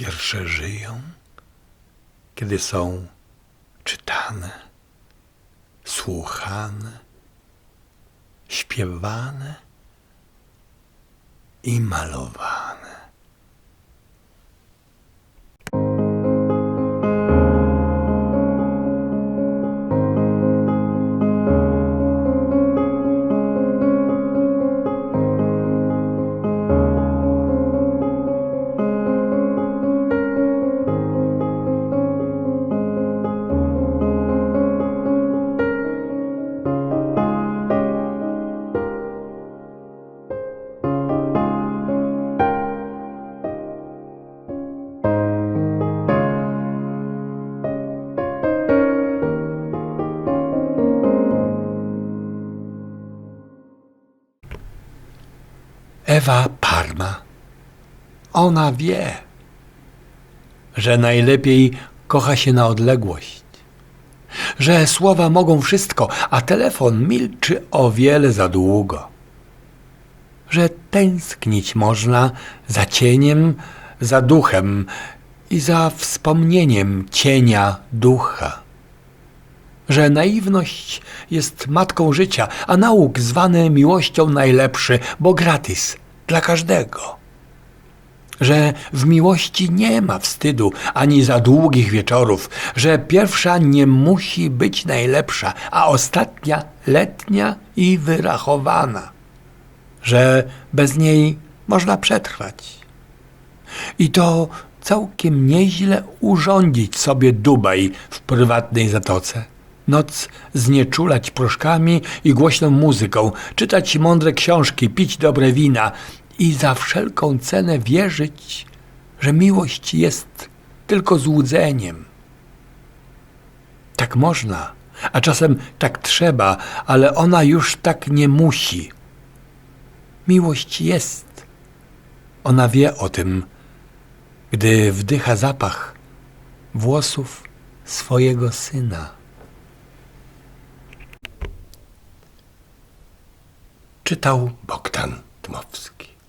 Wiersze żyją, kiedy są czytane, słuchane, śpiewane i malowane. Ewa Parma. Ona wie, że najlepiej kocha się na odległość, że słowa mogą wszystko, a telefon milczy o wiele za długo, że tęsknić można za cieniem, za duchem i za wspomnieniem cienia ducha że naiwność jest matką życia, a nauk zwany miłością najlepszy, bo gratis dla każdego. Że w miłości nie ma wstydu ani za długich wieczorów, że pierwsza nie musi być najlepsza, a ostatnia letnia i wyrachowana, że bez niej można przetrwać. I to całkiem nieźle urządzić sobie Dubaj w prywatnej zatoce. Noc znieczulać proszkami i głośną muzyką, czytać mądre książki, pić dobre wina i za wszelką cenę wierzyć, że miłość jest tylko złudzeniem. Tak można, a czasem tak trzeba, ale ona już tak nie musi. Miłość jest. Ona wie o tym, gdy wdycha zapach włosów swojego syna. Czytał Bogdan Dmowski.